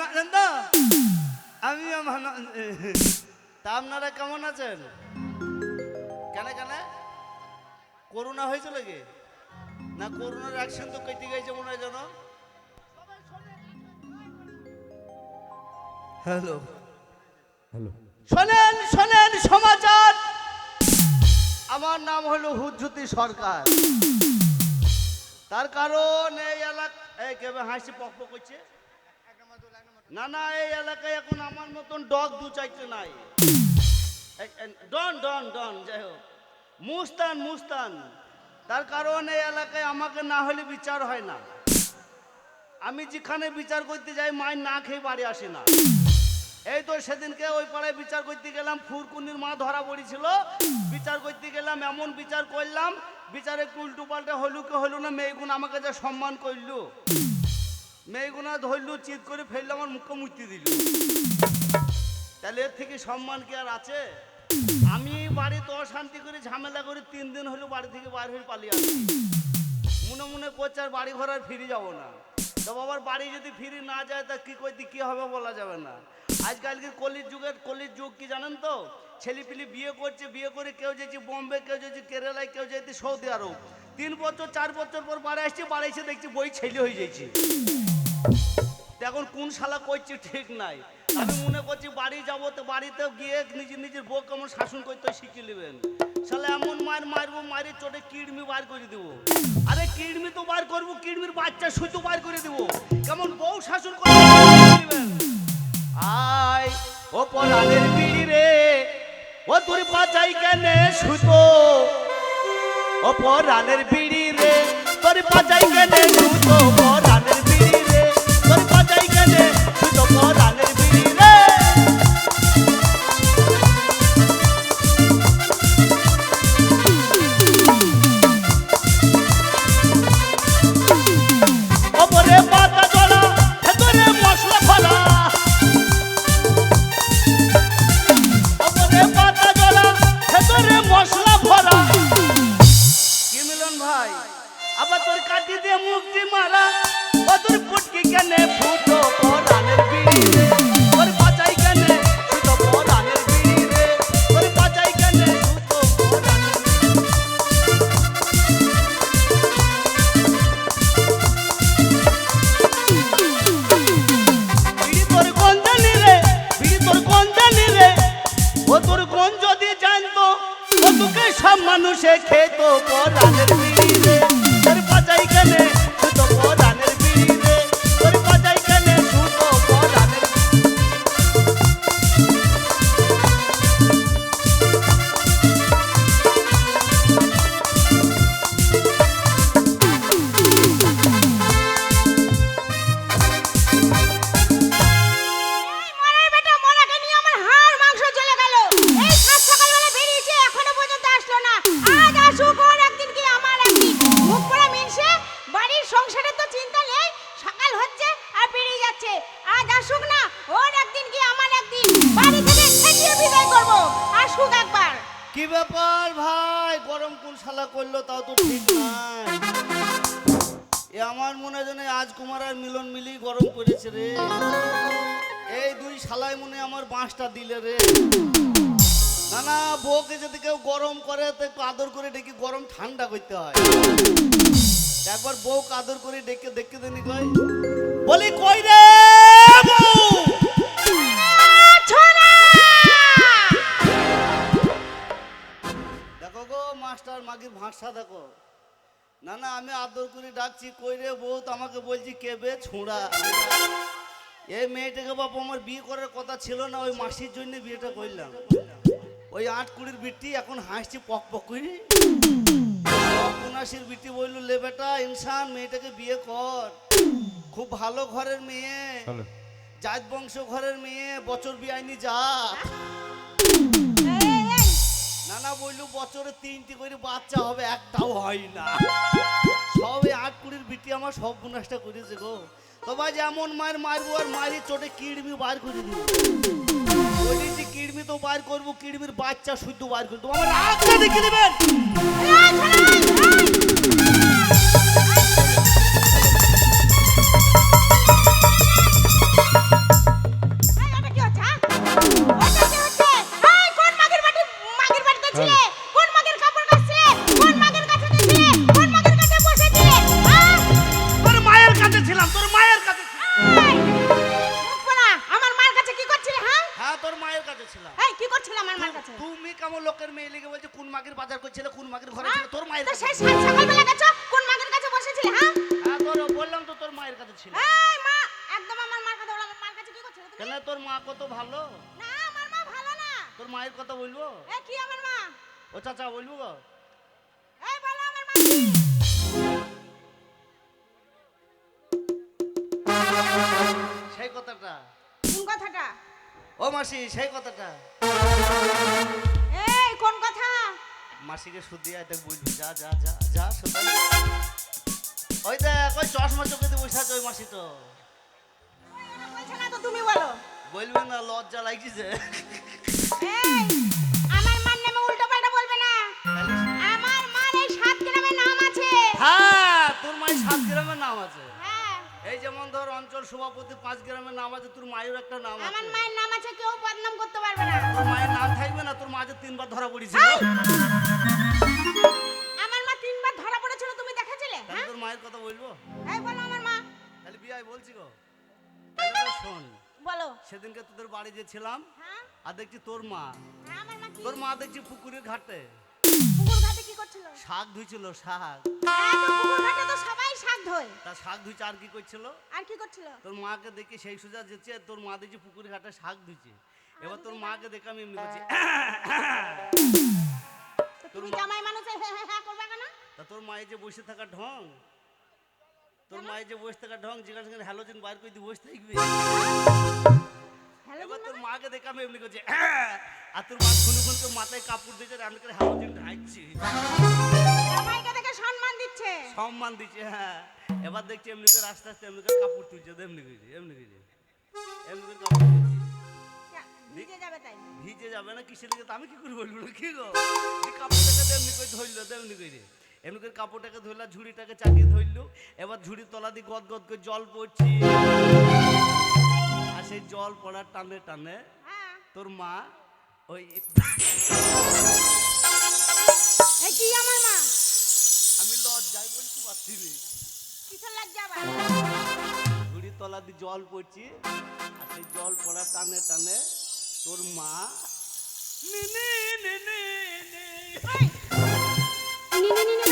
ভালো তো আমিও ভালো তা আপনারা কেমন আছেন? কেন কেন? করোনা হয়েছিল কি না করোনার অ্যাকশন তো কেটে গেছে মনে হয় যেন। হ্যালো হ্যালো শোনেন শোনেন সমাচার। আমার নাম হলো হুজ্জুতি সরকার। তার কারণ এই এলাকা কেবে হাসি পক পক করছে না না, এই এলাকায় এখন আমার মতন ডগ দু চারটে নাই। ডন ডন ডন, যাই হোক। মুস্তান মুস্তান, তার কারণ এই এলাকায় আমাকে না হলে বিচার হয় না। আমি যেখানে বিচার করতে যাই, মায়ের না খেয়ে বাড়ি আসে না। এই তো সেদিনকে ওই পাড়ায় বিচার করতে গেলাম ফুরকুনির মা ধরা পড়েছিল। বিচার করতে গেলাম, এমন বিচার করলাম বিচারে উল্টু পাল্টা হলু কে হলু না মেয়েগুন আমাকে যা সম্মান করলু। মেয়েগুনা ধরলু চিত করে ফেলল, আমার মুখে মুক্তি দিল। তাহলে এর থেকে সম্মান কি আর আছে? আমি বাড়িতে অশান্তি করে ঝামেলা করে তিন দিন হলো বাড়ি থেকে বাইরে হয়ে পালিয়ে আসি মনে মনে করছে আর বাড়ি ঘর আর ফিরে যাব না। তো বাবার বাড়ি যদি ফিরে না যায়, তা কি করতে, কি হবে বলা যাবে না। আজকালকে কলির যুগের, কলির যুগ কি জানেন তো? ছেলেপিলি বিয়ে করছে, বিয়ে করে কেউ যেছে বোম্বে, কেউ যেছে কেরালায়, কেউ যেতে সৌদি আরব। তিন বছর, চার বছর পর বাড়ি আসছে, বাড়ি এসে দেখছি বই ছেলে হয়ে যাচ্ছে। তো এখন কোন শালা করছে ঠিক নাই। আমি মনে করছি বাড়ি যাব তো বাড়িতে গিয়ে নিজের নিজের বউ কেমন শাসন করতে শিখে নেবেন। শালা এমন মার মারবো, মারি চোটে কিডমি বার করে দেবো। আরে কিডমি তো বার করব কিডমির বাচ্চা সুতো বার করে দেবো। কেমন বউ শাসন করে আয় ও পরাণের বিড়ি রে ও তোর বাজাই কেনে সুতো। ও পরাণের বিড়ি রে তোর বাজাই কেনে সুতো। আসুক একবার। কি ব্যাপার ভাই? গরম কোন শালা করল তাও তো ঠিক নাই। এ আমার মনে যেন আজ কুমার আর মিলন মিলি গরম করেছে রে। এই দুই শালাই মনে আমার বাঁশটা দিলে রে। না না, বউকে যদি কেউ গরম করে, তো একটু আদর করে ডেকে গরম ঠান্ডা করতে হয়। একবার বউ আদর করে ডেকে, দেখতে দেনি কই বলি, কই রে বউ? মাস্টার মাগির ভাষা দেখো। না না আমি আদর করে ডাকছি কই রে বউ তো আমাকে বলছি কে বে ছোঁড়া? এই মেয়েটাকে বাপ আমার বিয়ে করার কথা ছিল না ওই মাসির জন্য বিয়েটা করলাম। ওই আট কুড়ির বিটি এখন হাসছি পক পক করে। উনাশির বিটি বলল লে বেটা ইনসান মেয়েটাকে বিয়ে কর। খুব ভালো ঘরের মেয়ে। জাত বংশ ঘরের মেয়ে বছর বিয়াইনি যা। বছরে তিনটি করে বাচ্চা হবে, একটাও হয় না। সবে আট কুড়ির বিটি আমার সব গুণাসটা করেছে গো। তবে যেমন মার মায়ের মারবো আর মায়ের চোটে কিডমি বার করে দিব। কিডমি তো বার করব কিডমির বাচ্চা শুদ্ধ বার করে দেবো। আমার দেখে দেবেন? গেছিলাম কি করছিলাম আমার মার কাছে? তুমি কেমন লোকের মেয়ে লেগে বলছো কোন মাগের বাজার করছিলে কোন মাগের ঘরে হ্যাঁ? তোর মায়ের কাছে কোন মাগের কাছে বসেছিলে হ্যাঁ? হ্যাঁ তোর বললাম তো তোর মায়ের কাছে ছিল। একদম মার মার কাছে কি করছিলে তুমি? তোর মা কত ভালো? মা তোর মায়ের কথা বলব? এ কি চাচা বলব এই সেই কথাটা। ও মাসি সেই কথাটা। এই কোন কথা? মাসিকে শুদ্ধি আয় দেখ যা যা যা যা শুদ্ধ ওই দেখ ওই চশমা চোখে দিয়ে বসে আছে ওই মাসি তো। বলছো না তো তুমি বলো। বলবে না লজ্জা লাগছে যে। আমার মার নামে উল্টো পাল্টা বলবে না। আমার মার এই সাত গ্রামের নাম আছে। হ্যাঁ তোর মায়ের সাত গ্রামের নাম আছে। হ্যাঁ এই যেমন ধর অঞ্চল সভাপতি পাঁচ গ্রামের নাম আছে তোর মায়ের একটা নাম আমার মায়ের নাম আছে কেউ বদনাম করতে পারবে না। তোর মায়ের নাম থাকবে না তোর মা যে তিনবার ধরা পড়েছিল আমার মা তিনবার ধরা পড়েছিল তুমি দেখেছিলে? তাহলে হ্যাঁ? তোর মায়ের কথা বলব? এই বলো আমার মা। তাহলে বিয়াই বলছি গো। শোন। বলো। সেদিনকে তোদের বাড়ি গেছিলাম হ্যাঁ? আর দেখছি তোর মা। হ্যাঁ তোর মা দেখছি পুকুরের ঘাটে। কি করছিল? শাক ধুইছিল শাক। হ্যাঁ তো সবাই শাক ধোয়। তা শাক ধুইছে আর কি করছিল? আর কি করছিল? তোর মাকে দেখি সেই সোজা যেছে তোর মা দেখছি পুকুরের ঘাটে শাক ধুইছে। এবার তোর মাকে দেখে আমি এমনি করছি। তুমি জামাই মানুষে হ্যাঁ হ্যাঁ করবে কেন? তা তোর মায়ের যে বসে থাকা ঢং তোর মায়ের যে বসে থাকা ঢং জিজ্ঞাসা করে হ্যালোজিন বাইর করে দিয়ে বসে থাকবি। এবার তোর মাকে দেখে আমি এমনি করছি। আর তোর মা খুনু খুন তোর মাথায় কাপড় দিয়েছে আমি করে হ্যালোজিন ঢাকছি জামাইকে দেখে সম্মান দিচ্ছে? সম্মান দিচ্ছে হ্যাঁ। এবার দেখছি এমনি করে আস্তে আস্তে এমনি করে কাপড় তুলছে এমনি করে এমনি করে এমনি করে কাপড় তুলছে। ভিজে যাবে তাই। ভিজে যাবে না কিসের লিগে? আমি কি করে বলব কি গো? এই কাপড়টাকে এমনি করে ধরলো এমনি করে। এমনি করে কাপড়টাকে ধরলা ঝুড়িটাকে চালিয়ে ধরলো। এবার ঝুড়ির তলা দিয়ে গদ গদ করে জল পড়ছি। আর সেই জল পড়ার টানে টানে হ্যাঁ। তোর মা ওই কি আমার মা? আমি লজ্জায় পারছি রে। কিসের লজ্জা আবার? ঝুড়ির তলা দিয়ে জল পড়ছি আর সেই জল পড়ার টানে টানে তোর মা নি নি নি নি নি। এই! নি, নি, নি, নি?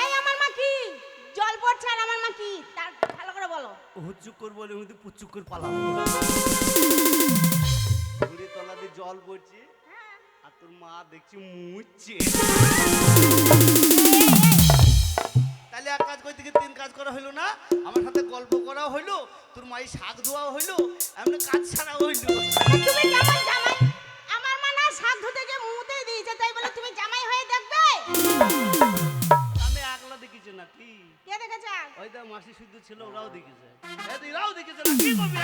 এই আমার মা কি? জল পড়ছে আর আমার মা কি? তার ভালো করে বলো। হুচুক করে বলে মধ্যে পুচুক করে পালাম জল পড়ছে। আর তোর মা দেখছি মুচ্ছে তাহলে এক কাজ করতে গিয়ে তিন কাজ করা হইল না। আমার সাথে গল্প করাও হইল তোর মায়ের শাক ধোয়াও হইল এমনি কাজ ছাড়াও হইল। তুমি জামাই আমার মা না শাক ধুতে গিয়ে মুতে দিয়েছে তাই বলে তুমি জামাই হয়ে দেখবে? আমি একলা দেখিছি না কি কে দেখেছে ওই দেখ মাসি শুদ্ধ ছিল ওরাও দেখেছে। তো এরাও দেখেছে না কি করবি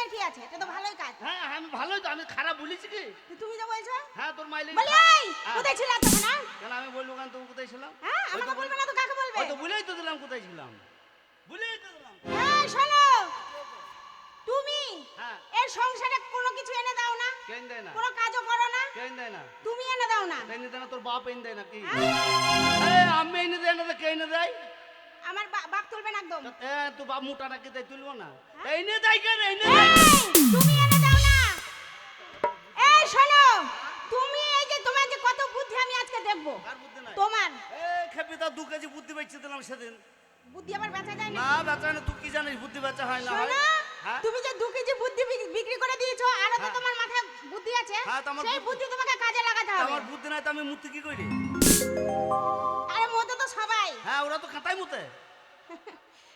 আইলা কি আছে? এটা তো ভালোই কাজ। হ্যাঁ আমি ভালোই তো আমি খারাপ বলেছি কি? তুমি যে বলছো? হ্যাঁ তোর মাইলে বলি এই কোথায় ছিল তখন হ্যাঁ? কেন আমি বলব কেন তুমি কোথায় ছিলাম? হ্যাঁ আমাকে বলবে না তো কাকে বলবে? তো বলেই তো দিলাম কোথায় ছিলাম। বলেই তো দিলাম। এই শোনো। তুমি হ্যাঁ। এই সংসারে কোনো কিছু এনে দাও না। কেন দেয় না? কোনো কাজও করো না। কেন দেয় না? তুমি এনে দাও না। কেন দেয় না? তোর বাপ এনে দেয় না কি? আমার বাপ তুলবেন একদম। এ তো বাপ মোটা নাকি দেয় তুলবো না? এনে দেয় কেন এই, দেয় তুমি এনে দাও না। এই শোনো তুমি এই যে তোমার যে কত বুদ্ধি আমি আজকে দেখব। কার বুদ্ধি নাই? তোমার। এ খেপি তা দু কেজি বুদ্ধি বেচে দিলাম সেদিন। বুদ্ধি আবার বেচা যায় না না বেচা না তুই কি জানিস বুদ্ধি বেচা হয় না হয়? হ্যাঁ? তুমি যে দু কেজি বুদ্ধি বিক্রি করে দিয়েছ আর তো হ্যাঁ। তোমার মাথায় বুদ্ধি আছে হ্যাঁ, সেই বুদ্ধি- তোমাকে কাজে লাগাতে হবে। আমার বুদ্ধি নাই তো আমি মুতি কি করি? হ্যাঁ ওরা তো খাতায় মুতে।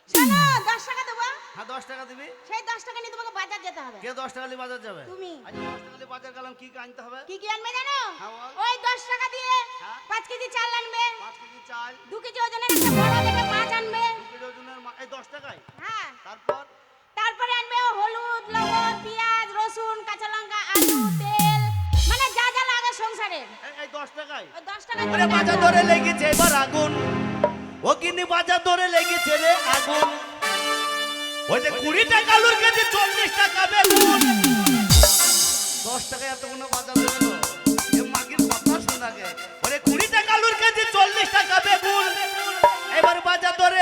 শোনো দশ টাকা দেবো হ্যাঁ দশ টাকা দিবি? সেই দশ টাকা নিয়ে তোমাকে বাজার যেতে হবে। কে দশ টাকা নিয়ে বাজার যাবে? তুমি। আজ দশ টাকা নিয়ে বাজার গেলাম কি কি আনতে হবে? কি কি আনবে জানো? হ্যাঁ, ওই দশ টাকা দিয়ে হ্যাঁ। পাঁচ কেজি চাল আনবে। পাঁচ কেজি চাল। দু কেজি ওজনের একটা বড় দেখে মাছ আনবে। দু কেজি ওজনের এই দশ টাকায়? হ্যাঁ। তারপর? তারপরে আনবে হলুদ লবণ পেঁয়াজ রসুন কাঁচা লঙ্কা আলু তেল। মানে যা যা লাগে সংসারে এই- দশ টাকায়। দশ টাকা আরে দিয়ে বাজার ধরে লেগেছে এবার আগুন অগ্নি বাজার ধরে লেগেছে রে আগুন। ওই যে কুড়ি টাকা আলুর কেজি চল্লিশ টাকা বেগুন দশ টাকা এত কোনো বাজার ধরে না এ মাগির কথা শোনাকে কুড়ি টাকা আলুর কেজি চল্লিশ টাকা বেগুন। এবার বাজার ধরে